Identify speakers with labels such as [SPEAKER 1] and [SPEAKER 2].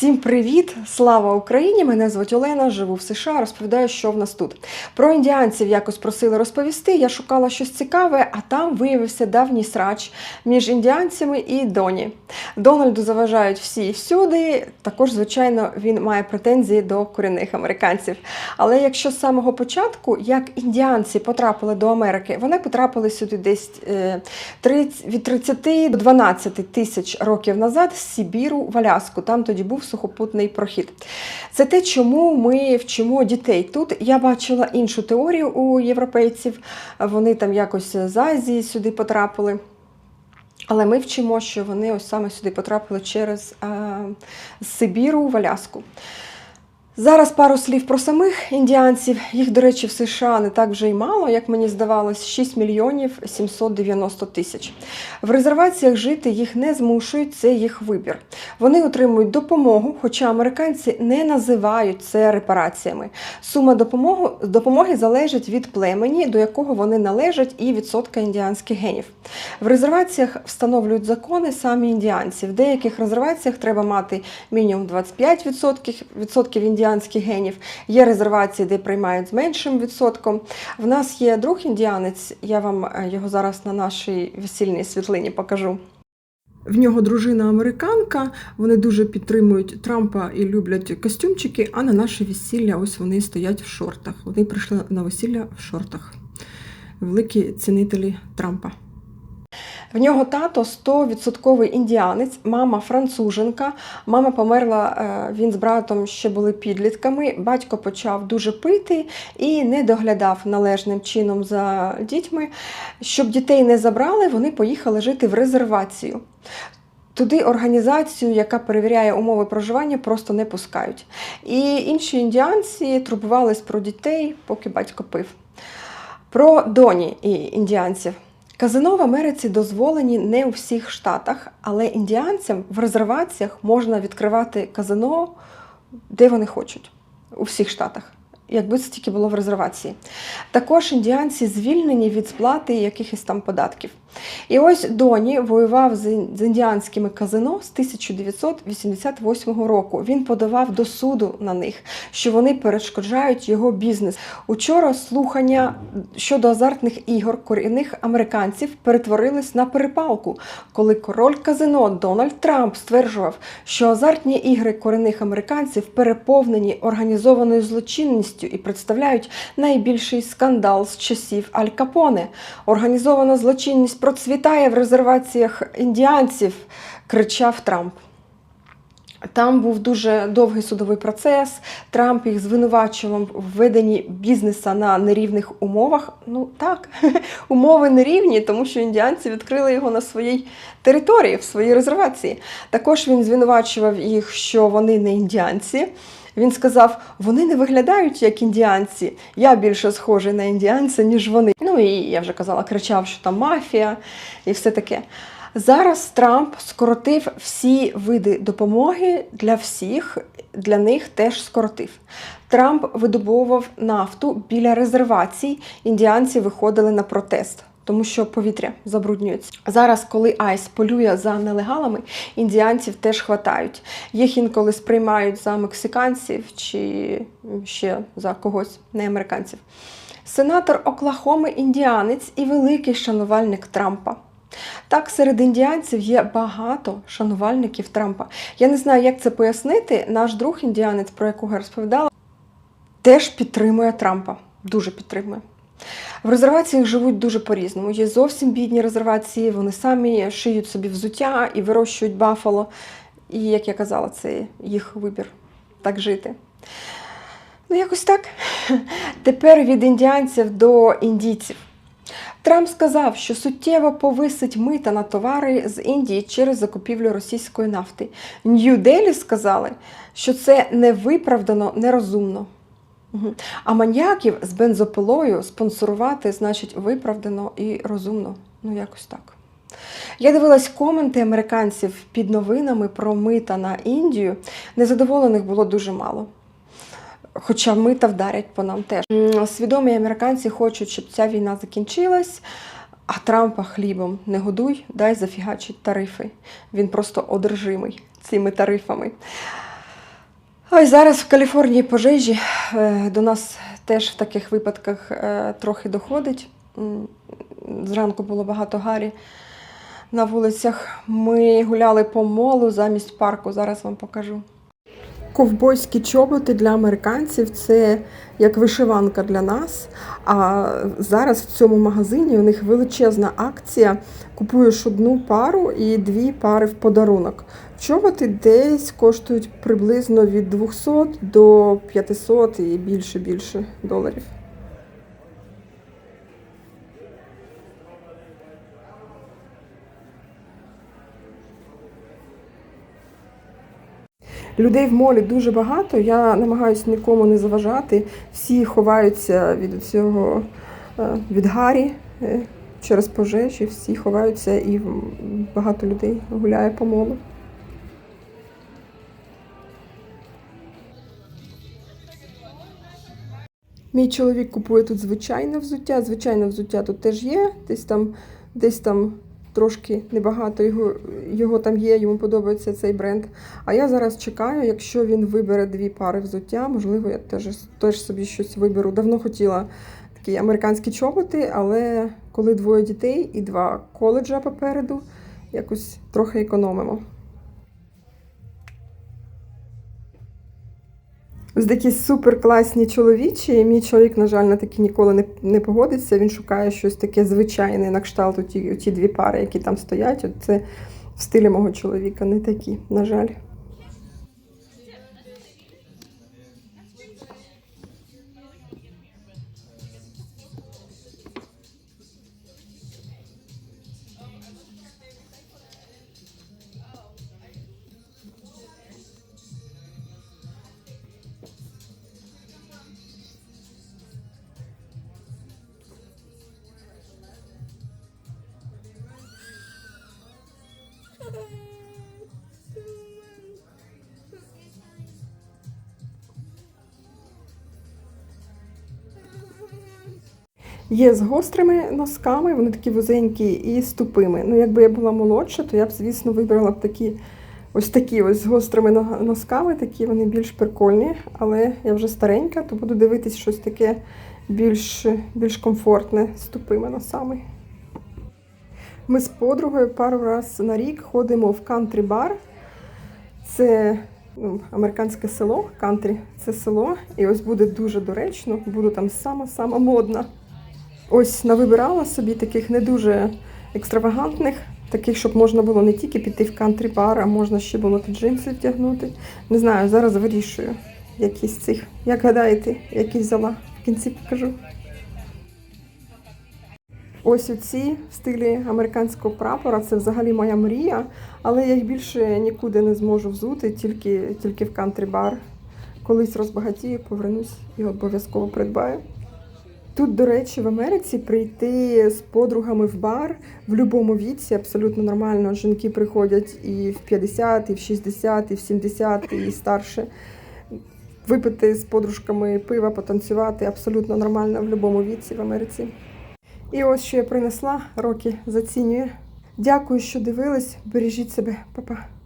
[SPEAKER 1] Всім привіт! Слава Україні! Мене звуть Олена, живу в США. Розповідаю, що в нас тут. Про індіанців якось просили розповісти. Я шукала щось цікаве, а там виявився давній срач між індіанцями і Доні. Дональду заважають всі і всюди. Також, звичайно, він має претензії до корінних американців. Але якщо з самого початку, як індіанці потрапили до Америки, вони потрапили сюди десь е, 30, від 30 до 12 тисяч років назад з Сибіру в Аляску. Там тоді був сухопутний прохід. Це те, чому ми вчимо дітей тут. Я бачила іншу теорію у європейців. Вони там якось з Азії сюди потрапили. Але ми вчимо, що вони ось саме сюди потрапили через е, Сибіру в Аляску. Зараз пару слів про самих індіанців. Їх, до речі, в США не так вже й мало, як мені здавалось, 6 мільйонів 790 тисяч. В резерваціях жити їх не змушують, це їх вибір. Вони отримують допомогу, хоча американці не називають це репараціями. Сума допомоги, допомоги залежить від племені, до якого вони належать, і відсотка індіанських генів. В резерваціях встановлюють закони самі індіанці. В деяких резерваціях треба мати мінімум 25% відсотків індіанських генів. Є резервації, де приймають з меншим відсотком. В нас є друг індіанець, я вам е, його зараз на нашій весільній світлині покажу. В нього дружина американка. Вони дуже підтримують Трампа і люблять костюмчики. А на наше весілля ось вони стоять в шортах. Вони прийшли на весілля в шортах. Великі цінителі Трампа. В нього тато 100% індіанець, мама француженка. Мама померла, е, він з братом ще були підлітками. Батько почав дуже пити і не доглядав належним чином за дітьми. Щоб дітей не забрали, вони поїхали жити в резервацію. Туди організацію, яка перевіряє умови проживання, просто не пускають. І інші індіанці турбувались про дітей, поки батько пив. Про доні і індіанців. Казино в Америці дозволені не у всіх штатах, але індіанцям в резерваціях можна відкривати казино, де вони хочуть, у всіх штатах. Якби це тільки було в резервації. Також індіанці звільнені від сплати якихось там податків. І ось Доні воював з індіанськими казино з 1988 року. Він подавав до суду на них, що вони перешкоджають його бізнес. Учора слухання щодо азартних ігор корінних американців перетворились на перепалку, коли король казино Дональд Трамп стверджував, що азартні ігри корінних американців переповнені організованою злочинністю і представляють найбільший скандал з часів Аль Капоне. Організована злочинність процвітає в резерваціях індіанців, кричав Трамп. Там був дуже довгий судовий процес. Трамп їх звинувачував в веденні бізнеса на нерівних умовах. Ну так, умови нерівні, тому що індіанці відкрили його на своїй території, в своїй резервації. Також він звинувачував їх, що вони не індіанці. Він сказав: вони не виглядають як індіанці. Я більше схожий на індіанця, ніж вони. Ну і я вже казала, кричав, що там мафія і все таке. Зараз Трамп скоротив всі види допомоги для всіх, для них теж скоротив. Трамп видобував нафту біля резервацій. Індіанці виходили на протест. Тому що повітря забруднюється. Зараз, коли Айс полює за нелегалами, індіанців теж хватають. Їх інколи сприймають за мексиканців чи ще за когось, не американців. Сенатор Оклахоми індіанець і великий шанувальник Трампа. Так, серед індіанців є багато шанувальників Трампа. Я не знаю, як це пояснити. Наш друг індіанець, про якого я розповідала, теж підтримує Трампа. Дуже підтримує. В резерваціях живуть дуже по-різному. Є зовсім бідні резервації, вони самі шиють собі взуття і вирощують бафало. І, як я казала, це їх вибір так жити. Ну, якось так. Тепер від індіанців до індійців. Трамп сказав, що суттєво повисить мита на товари з Індії через закупівлю російської нафти. Нью-Делі сказали, що це невиправдано нерозумно. А маньяків з бензопилою спонсорувати значить виправдано і розумно. Ну, якось так. Я дивилась коменти американців під новинами про мита на Індію. Незадоволених було дуже мало. Хоча мита вдарять по нам теж. Свідомі американці хочуть, щоб ця війна закінчилась, а Трампа хлібом не годуй, дай зафігачить тарифи. Він просто одержимий цими тарифами. Ой, зараз в Каліфорнії пожежі. Е, До нас теж в таких випадках е, трохи доходить. Зранку було багато гарі на вулицях. Ми гуляли по молу замість парку. Зараз вам покажу. Ковбойські чоботи для американців це як вишиванка для нас. А зараз в цьому магазині у них величезна акція. Купуєш одну пару і дві пари в подарунок. Чоботи десь коштують приблизно від 200 до 500 і більше більше доларів. Людей в молі дуже багато. Я намагаюся нікому не заважати. Всі ховаються від цього е, від гарі е, через пожежі, всі ховаються і багато людей гуляє по молу. Мій чоловік купує тут звичайне взуття. Звичайне взуття тут теж є. Десь там, десь там трошки небагато його, його там є, йому подобається цей бренд. А я зараз чекаю, якщо він вибере дві пари взуття, можливо, я теж, теж собі щось виберу. Давно хотіла такі американські чоботи, але коли двоє дітей і два коледжа попереду, якось трохи економимо. Ось такі супер класні чоловічі. Мій чоловік, на жаль, на такі ніколи не, не погодиться. Він шукає щось таке звичайне на кшталт ті, дві пари, які там стоять. От це в стилі мого чоловіка, не такі, на жаль. Є з гострими носками, вони такі вузенькі і з тупими. Ну, якби я була молодша, то я б, звісно, вибрала б такі ось такі ось з гострими носками, такі вони більш прикольні. Але я вже старенька, то буду дивитись щось таке більш, більш комфортне з тупими носами. Ми з подругою пару раз на рік ходимо в кантрі-бар. Це ну, американське село, кантрі це село. І ось буде дуже доречно, буду там сама-сама модна. Ось навибирала собі таких не дуже екстравагантних, таких, щоб можна було не тільки піти в кантрі-бар, а можна ще було тут джинси вдягнути. Не знаю, зараз вирішую, які з цих. Як гадаєте, які взяла? В кінці покажу. Ось оці в стилі американського прапора це взагалі моя мрія, але я їх більше нікуди не зможу взути, тільки, тільки в кантрі-бар. Колись розбагатію, повернусь і обов'язково придбаю. Тут, до речі, в Америці прийти з подругами в бар в будь-якому віці абсолютно нормально. Жінки приходять і в 50, і в 60, і в 70, і старше. Випити з подружками пива, потанцювати абсолютно нормально в будь-якому віці в Америці. І ось що я принесла, роки зацінює. Дякую, що дивились. Бережіть себе, Па-па.